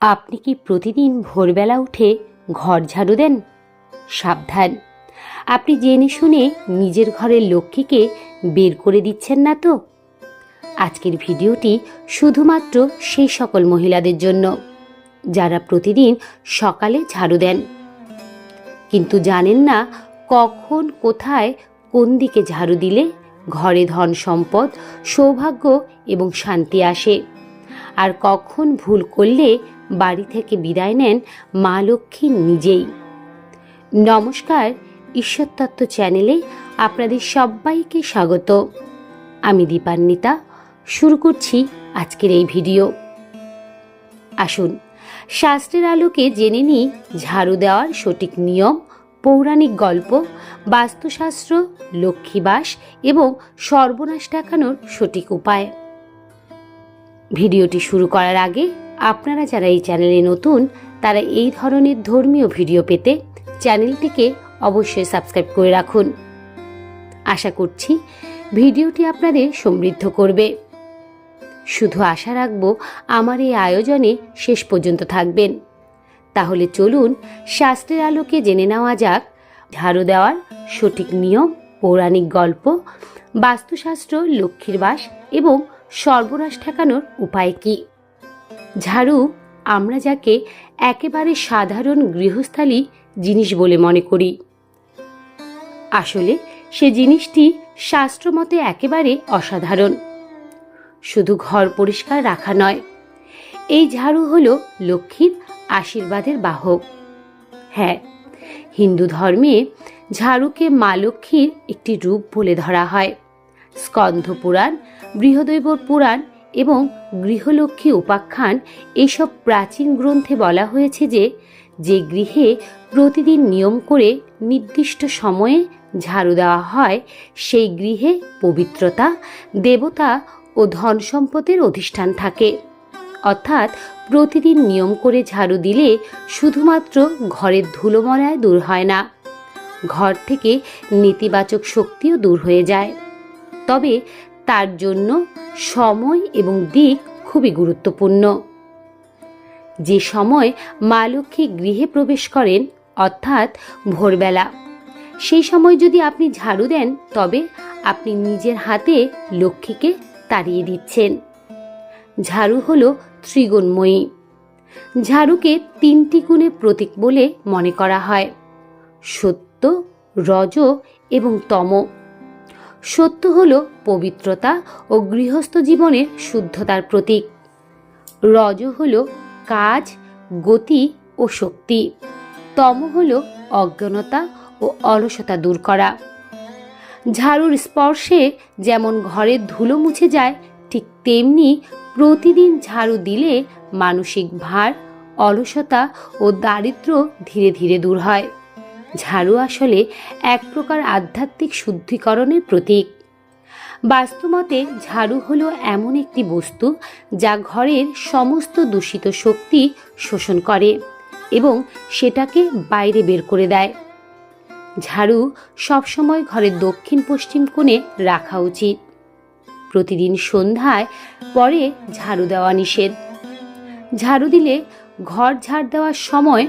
আপনি কি প্রতিদিন ভোরবেলা উঠে ঘর ঝাড়ু দেন? সাবধান। আপনি জেনে শুনে নিজের ঘরের লক্ষ্মীকে বের করে দিচ্ছেন না তো? আজকের ভিডিওটি শুধুমাত্র সেই সকল মহিলাদের জন্য, যারা প্রতিদিন সকালে ঝাড়ু দেন। কিন্তু জানেন না কখন, কোথায়, কোন দিকে ঝাড়ু দিলে ঘরে ধন সম্পদ, সৌভাগ্য এবং শান্তি আসে। আর কখন ভুল করলে বাড়ি থেকে বিদায় নেন মা লক্ষ্মী নিজেই। নমস্কার ঈশ্বরতত্ত্ব চ্যানেলে আপনাদের সবাইকে স্বাগত। আমি দীপান্বিতা, শুরু করছি আজকের এই ভিডিও। আসুন, শাস্ত্রের আলোকে জেনে নিই ঝাড়ু দেওয়ার সঠিক নিয়ম, পৌরাণিক গল্প, বাস্তুশাস্ত্র, লক্ষ্মীবাস এবং সর্বনাশ ঠেকানোর সঠিক উপায়। ভিডিওটি শুরু করার আগে আপনারা যারা এই চ্যানেলে নতুন, তারা এই ধরনের ধর্মীয় ভিডিও পেতে চ্যানেলটিকে অবশ্যই সাবস্ক্রাইব করে রাখুন। আশা করছি ভিডিওটি আপনাদের সমৃদ্ধ করবে। শুধু আশা রাখব আমার এই আয়োজনে শেষ পর্যন্ত থাকবেন। তাহলে চলুন শাস্ত্রের আলোকে জেনে নেওয়া যাক ঝাড়ু দেওয়ার সঠিক নিয়ম, পৌরাণিক গল্প, বাস্তুশাস্ত্র, লক্ষ্মীর বাস এবং সর্বনাশ ঠেকানোর উপায় কি। ঝাড়ু আমরা যাকে একেবারে সাধারণ গৃহস্থালী জিনিস বলে মনে করি। আসলে সে জিনিসটি শাস্ত্রমতে একেবারে অসাধারণ। শুধু ঘর পরিষ্কার রাখা নয়, এই ঝাড়ু হল লক্ষ্মীর আশীর্বাদের বাহক। হ্যাঁ হিন্দু ধর্মে ঝাড়ুকে মা লক্ষ্মীর একটি রূপ বলে ধরা হয়। স্কন্ধ পুরাণ, বৃহদৈব পুরাণ এবং গৃহলক্ষ্মী উপাখ্যান এইসব প্রাচীন গ্রন্থে বলা হয়েছে যে যে গৃহে প্রতিদিন নিয়ম করে নির্দিষ্ট সময়ে ঝাড়ু দেওয়া হয়, সেই গৃহে পবিত্রতা, দেবতা ও ধন সম্পদের অধিষ্ঠান থাকে। অর্থাৎ প্রতিদিন নিয়ম করে ঝাড়ু দিলে শুধুমাত্র ঘরের ধুলোমলায় দূর হয় না। ঘর থেকে নেতিবাচক শক্তিও দূর হয়ে যায়। তবে তার জন্য সময় এবং দিক খুবই গুরুত্বপূর্ণ। যে সময় মা লক্ষ্মী গৃহে প্রবেশ করেন, অর্থাৎ ভোরবেলা, সেই সময় যদি আপনি ঝাড়ু দেন, তবে আপনি নিজের হাতে লক্ষ্মীকে তাড়িয়ে দিচ্ছেন। ঝাড়ু হলো ত্রিগুণময়ী। ঝাড়ুকে তিনটি গুণে প্রতীক বলে মনে করা হয়। সত্য, রজ এবং তম। সত্য হল পবিত্রতা ও গৃহস্থ জীবনের শুদ্ধতার প্রতীক। রজ হল কাজ, গতি ও শক্তি। তম হল অজ্ঞানতা ও অলসতা দূর করা। ঝাড়ুর স্পর্শে যেমন ঘরের ধুলো মুছে যায়, ঠিক তেমনি প্রতিদিন ঝাড়ু দিলে মানসিক ভার, অলসতা ও দারিদ্র ধীরে ধীরে দূর হয়। ঝাড়ু আসলে এক প্রকার আধ্যাত্মিক শুদ্ধিকরণের প্রতীক। বাস্তুমতে ঝাড়ু হলো এমন একটি বস্তু যা ঘরের সমস্ত দূষিত শক্তি শোষণ করে এবং সেটাকে বাইরে বের করে দেয়। ঝাড়ু সবসময় ঘরের দক্ষিণ পশ্চিম কোণে রাখা উচিত। প্রতিদিন সন্ধ্যায় পরে ঝাড়ু দেওয়া নিষেধ। ঝাড়ু দিলে ঘর ঝাড় দেওয়ার সময়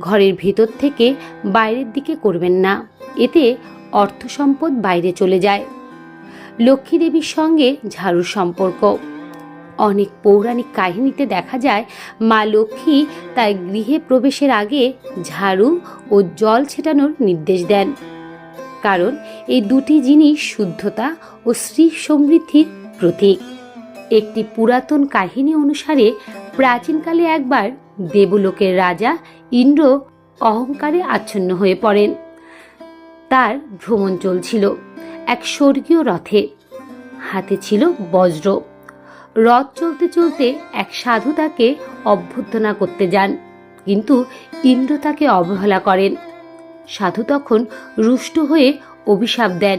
ঘরের ভেতর থেকে বাইরের দিকে করবেন না। এতে অর্থ সম্পদ বাইরে চলে যায়। লক্ষ্মী দেবীর সঙ্গে ঝাড়ুর সম্পর্ক। অনেক পৌরাণিক কাহিনীতে দেখা যায়, মা লক্ষ্মী তার গৃহে প্রবেশের আগে ঝাড়ু ও জল ছেটানোর নির্দেশ দেন। কারণ এই দুটি জিনিস শুদ্ধতা ও শ্রী সমৃদ্ধির প্রতীক। একটি পুরাতন কাহিনী অনুসারে প্রাচীনকালে একবার দেবলোকের রাজা ইন্দ্র অহংকারে আচ্ছন্ন হয়ে পড়েন। তার ভ্রমণ চলছিল এক স্বর্গীয় রথে। হাতে ছিল বজ্র। রথ চলতে চলতে এক সাধু তাকে অভ্যর্থনা করতে যান, কিন্তু ইন্দ্র তাকে অবহেলা করেন। সাধু তখন রুষ্ট হয়ে অভিশাপ দেন,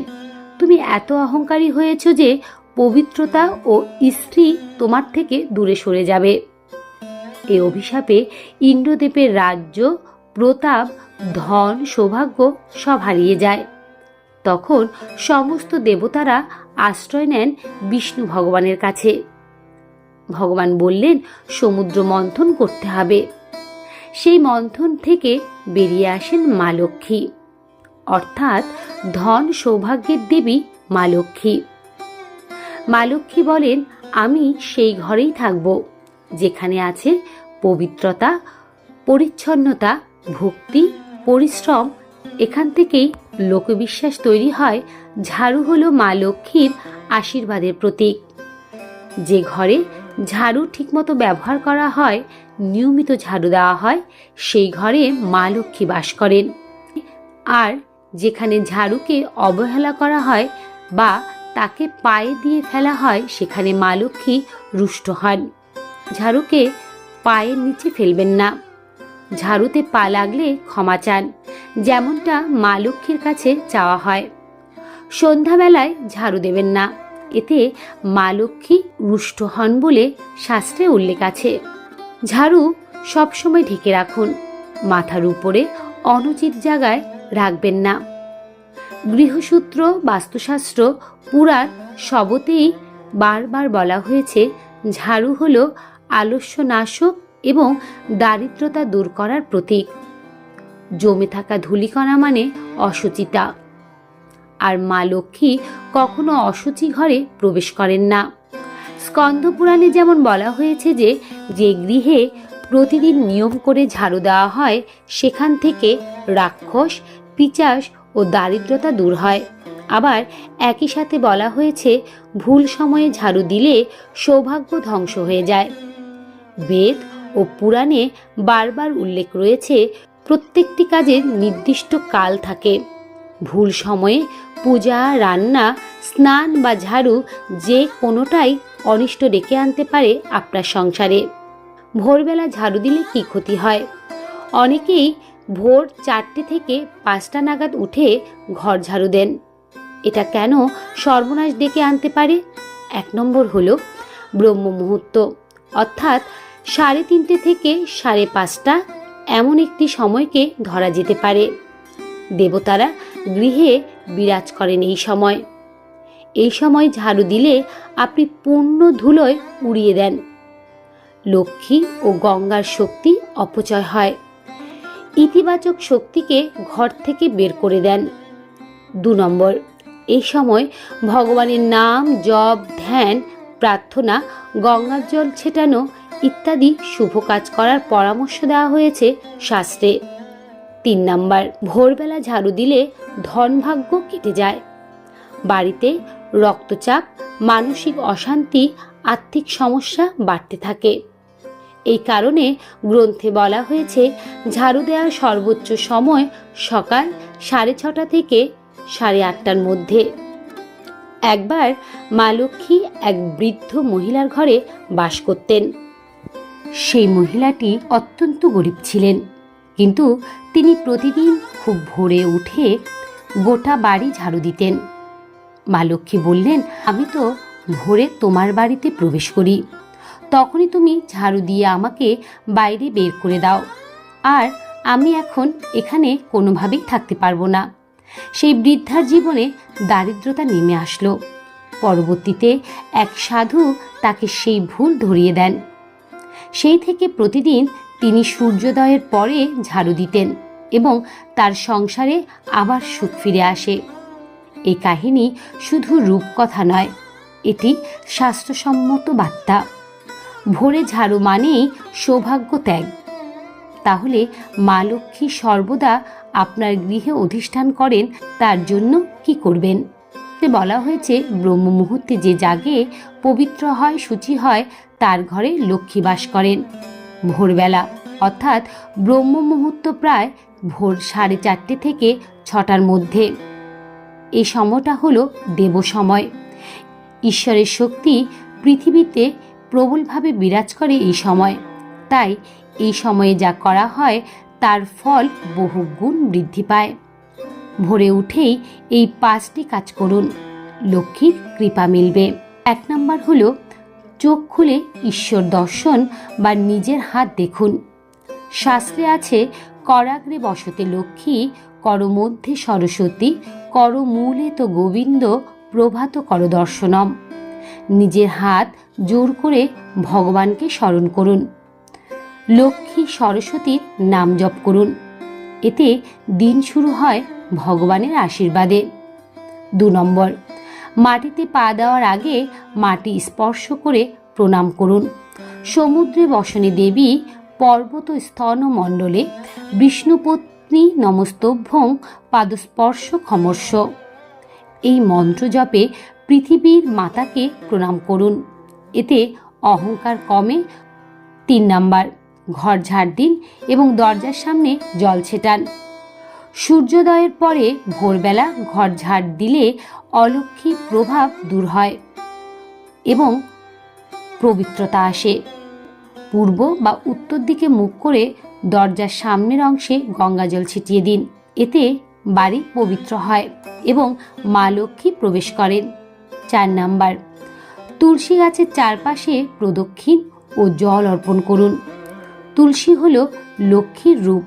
তুমি এত অহংকারী হয়েছ যে পবিত্রতা ও স্ত্রী তোমার থেকে দূরে সরে যাবে। এ অভিশাপে ইন্দ্রদেবের রাজ্য, প্রতাপ, ধন, সৌভাগ্য সব হারিয়ে যায়। তখন সমস্ত দেবতারা আশ্রয় নেন বিষ্ণু ভগবানের কাছে। ভগবান বললেন, সমুদ্র মন্থন করতে হবে। সেই মন্থন থেকে বেরিয়ে আসেন মা লক্ষ্মী। অর্থাৎ ধন সৌভাগ্যের দেবী মা লক্ষ্মী। মা লক্ষ্মী বলেন, আমি সেই ঘরেই থাকব। যেখানে আছে পবিত্রতা, পরিচ্ছন্নতা, ভক্তি, পরিশ্রম। এখান থেকেই লোকবিশ্বাস তৈরি হয় ঝাড়ু হলো মা লক্ষ্মীর আশীর্বাদের প্রতীক। যে ঘরে ঝাড়ু ঠিকমতো ব্যবহার করা হয়, নিয়মিত ঝাড়ু দেওয়া হয়, সেই ঘরে মা লক্ষ্মী বাস করেন। আর যেখানে ঝাড়ুকে অবহেলা করা হয় বা তাকে পায়ে দিয়ে ফেলা হয়, সেখানে মা লক্ষ্মী রুষ্ট হন। ঝাড়ুকে পায়ের নিচে ফেলবেন না। ঝাড়ুতে পা লাগলে ক্ষমা চান, যেমনটা মা লক্ষ্মীর কাছে চাওয়া হয়। সন্ধ্যাবেলায় ঝাড়ু দেবেন না, এতে মা লক্ষ্মী রুষ্ট হন বলে শাস্ত্রে উল্লেখ আছে। ঝাড়ু সবসময় ঢেকে রাখুন, মাথার উপরে অনুচিত জায়গায় রাখবেন না। গৃহসূত্র, বাস্তুশাস্ত্র, পুরাণ সবতেই বারবার বলা হয়েছে, ঝাড়ু হলো আলস্য নাশক এবং দারিদ্রতা দূর করার প্রতীক। জমে থাকা ধূলিকণা মানে অসুচিতা। আর মা লক্ষ্মী কখনো অসুচি ঘরে প্রবেশ করেন না। স্কন্ধ পুরাণে যেমন বলা হয়েছে যে যে গৃহে প্রতিদিন নিয়ম করে ঝাড়ু দেওয়া হয়, সেখান থেকে রাক্ষস, পিচাস ও দারিদ্রতা দূর হয়। আবার একই সাথে বলা হয়েছে, ভুল সময়ে ঝাড়ু দিলে সৌভাগ্য ধ্বংস হয়ে যায়। বেদ ও পুরাণে বারবার উল্লেখ রয়েছে, প্রত্যেকটি কাজের নির্দিষ্ট কাল থাকে। ভুল সময়ে পূজা, রান্না, স্নান বা ঝাড়ু যে কোনোটাই অনিষ্ট ডেকে আনতে পারে আপনার সংসারে। ভোরবেলা ঝাড়ু দিলে কি ক্ষতি হয়? অনেকেই ভোর চারটে থেকে পাঁচটা নাগাদ উঠে ঘর ঝাড়ু দেন। এটা কেন সর্বনাশ ডেকে আনতে পারে? এক নম্বর হলো ব্রহ্ম মুহূর্ত অর্থাৎ সাড়ে তিনটে থেকে সাড়ে পাঁচটা এমন একটি সময়কে ধরা যেতে পারে। দেবতারা গৃহে বিরাজ করেন এই সময়। এই সময় ঝাড়ু দিলে আপনি পূর্ণ ধুলোয় উড়িয়ে দেন। লক্ষ্মী ও গঙ্গার শক্তি অপচয় হয়। ইতিবাচক শক্তিকে ঘর থেকে বের করে দেন। দু নম্বর, এই সময় ভগবানের নাম, জপ, ধ্যান, প্রার্থনা, গঙ্গার জল ছেটানো ইত্যাদি শুভ কাজ করার পরামর্শ দেওয়া হয়েছে শাস্ত্রে। তিন নাম্বার, ভোরবেলা ঝাড়ু দিলে ধনভাগ্য কেটে যায়। বাড়িতে রক্তচাপ, মানসিক অশান্তি, আর্থিক সমস্যা বাড়তে থাকে। এই কারণে গ্রন্থে বলা হয়েছে, ঝাড়ু দেওয়ার সর্বোচ্চ সময় সকাল সাড়ে ছটা থেকে সাড়ে আটটার মধ্যে। একবার মা লক্ষ্মী এক বৃদ্ধ মহিলার ঘরে বাস করতেন। সেই মহিলাটি অত্যন্ত গরিব ছিলেন। কিন্তু তিনি প্রতিদিন খুব ভোরে উঠে গোটা বাড়ি ঝাড়ু দিতেন। মা লক্ষ্মী বললেন, আমি তো ভোরে তোমার বাড়িতে প্রবেশ করি। তখনই তুমি ঝাড়ু দিয়ে আমাকে বাইরে বের করে দাও। আর আমি এখন এখানে কোনোভাবেই থাকতে পারব না। সেই বৃদ্ধার জীবনে দারিদ্রতা নেমে আসলো। পরবর্তীতে এক সাধু তাকে সেই ভুল ধরিয়ে দেন। সেই থেকে প্রতিদিন তিনি সূর্যোদয়ের পরে ঝাড়ু দিতেন এবং তার সংসারে আবার সুখ ফিরে আসে। এই কাহিনী শুধু রূপকথা নয়, এটি স্বাস্থ্যসম্মত বার্তা। ভোরে ঝাড়ু মানেই সৌভাগ্য ত্যাগ। তাহলে মা লক্ষ্মী সর্বদা আপনার গৃহে অধিষ্ঠান করেন, তার জন্য কি করবেন? বলা হয়েছে ব্রহ্ম মুহূর্তে যে জাগে পবিত্র হয়, সূচি হয়, তার ঘরে লক্ষ্মী বাস করেন। ভোরবেলা, অর্থাৎ ব্রহ্ম মুহূর্ত প্রায় ভোর সাড়ে চারটে থেকে ছটার মধ্যে। এই সময়টা হলো দেব সময়। ঈশ্বরের শক্তি পৃথিবীতে প্রবলভাবে বিরাজ করে এই সময়। তাই এই সময়ে যা করা হয়, তার ফল বহু গুণ বৃদ্ধি পায়। ভোরে উঠেই এই পাঁচটি কাজ করুন। লক্ষ্মীর কৃপা মিলবে। এক নম্বর হলো, চোখ খুলে ঈশ্বর দর্শন বা নিজের হাত দেখুন। শাস্ত্রে আছে, করাগ্রে বসতে লক্ষ্মী কর মধ্যে সরস্বতী কর মূলে তো গোবিন্দ, প্রভাত কর দর্শনম নিজের হাত জোর করে ভগবানকে স্মরণ করুন। লক্ষ্মী সরস্বতীর নাম জপ করুন। এতে দিন শুরু হয় ভগবানের আশীর্বাদে। দু নম্বর, মাটিতে পা দেওয়ার আগে মাটি স্পর্শ করে প্রণাম করুন। সমুদ্রে বসনে দেবী পর্বত স্তন মণ্ডলে বিষ্ণুপত্নী নমস্তভ্যং পাদস্পর্শ খমর্ষ এই মন্ত্র জপে পৃথিবীর মাতাকে প্রণাম করুন। এতে অহংকার কমে। তিন নাম্বার, ঘর ঝাড় দিন এবং দরজার সামনে জল ছেটান। সূর্যোদয়ের পরে ভোরবেলা ঘর ঝাড় দিলে অলক্ষী প্রভাব দূর হয় এবং পবিত্রতা আসে। পূর্ব বা উত্তর দিকে মুখ করে দরজার সামনের অংশে গঙ্গাজল ছিটিয়ে দিন। এতে বাড়ি পবিত্র হয় এবং মা লক্ষ্মী প্রবেশ করেন। চার নাম্বার, তুলসী গাছের চারপাশে প্রদক্ষিণ ও জল অর্পণ করুন। তুলসী হল লক্ষ্মীর রূপ,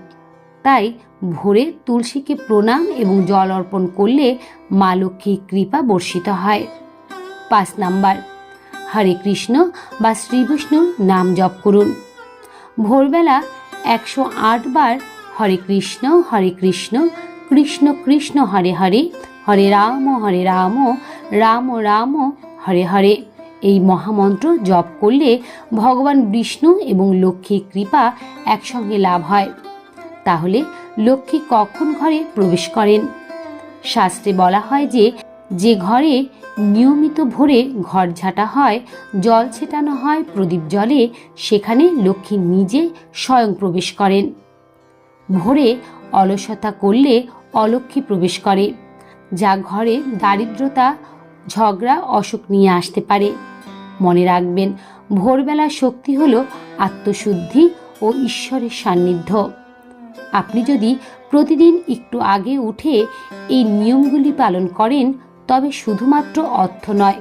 তাই ভোরে তুলসীকে প্রণাম এবং জল অর্পণ করলে মা লক্ষ্মীর কৃপা বর্ষিত হয়। পাঁচ নাম্বার, হরে কৃষ্ণ বা শ্রীবিষ্ণুর নাম জপ করুন। ভোরবেলা একশো আট বার হরে কৃষ্ণ হরে কৃষ্ণ কৃষ্ণ কৃষ্ণ হরে হরে হরে রাম হরে রাম রাম রাম, হরে হরে। এই মহামন্ত্র জপ করলে ভগবান বিষ্ণু এবং লক্ষ্মীর কৃপা একসঙ্গে লাভ হয়। তাহলে লক্ষ্মী কখন ঘরে প্রবেশ করেন? শাস্ত্রে বলা হয় যে যে ঘরে নিয়মিত ভোরে ঘর ঝাঁটা হয়, জল ছেটানো হয় প্রদীপ জলে সেখানে লক্ষ্মী নিজে স্বয়ং প্রবেশ করেন। ভোরে অলসতা করলে অলক্ষ্মী প্রবেশ করে, যা ঘরে দারিদ্রতা, ঝগড়া, অসুখ নিয়ে আসতে পারে। মনে রাখবেন, ভোরবেলা শক্তি হল আত্মশুদ্ধি ও ঈশ্বরের সান্নিধ্য। আপনি যদি প্রতিদিন একটু আগে উঠে এই নিয়মগুলি পালন করেন, তবে শুধুমাত্র অর্থ নয়,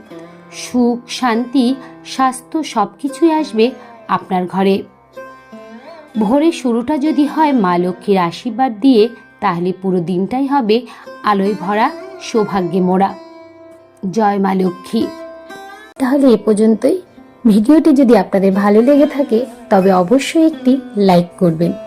সুখ, শান্তি, স্বাস্থ্য সব কিছুই আসবে আপনার ঘরে। ভোরের শুরুটা যদি হয় মা লক্ষ্মীর আশীর্বাদ দিয়ে, তাহলে পুরো দিনটাই হবে আলোয় ভরা, সৌভাগ্যে মোড়া। জয় মা লক্ষ্মী। তাহলে এ পর্যন্তই। ভিডিওটি যদি আপনাদের ভালো লেগে থাকে, তবে অবশ্যই একটি লাইক করবেন।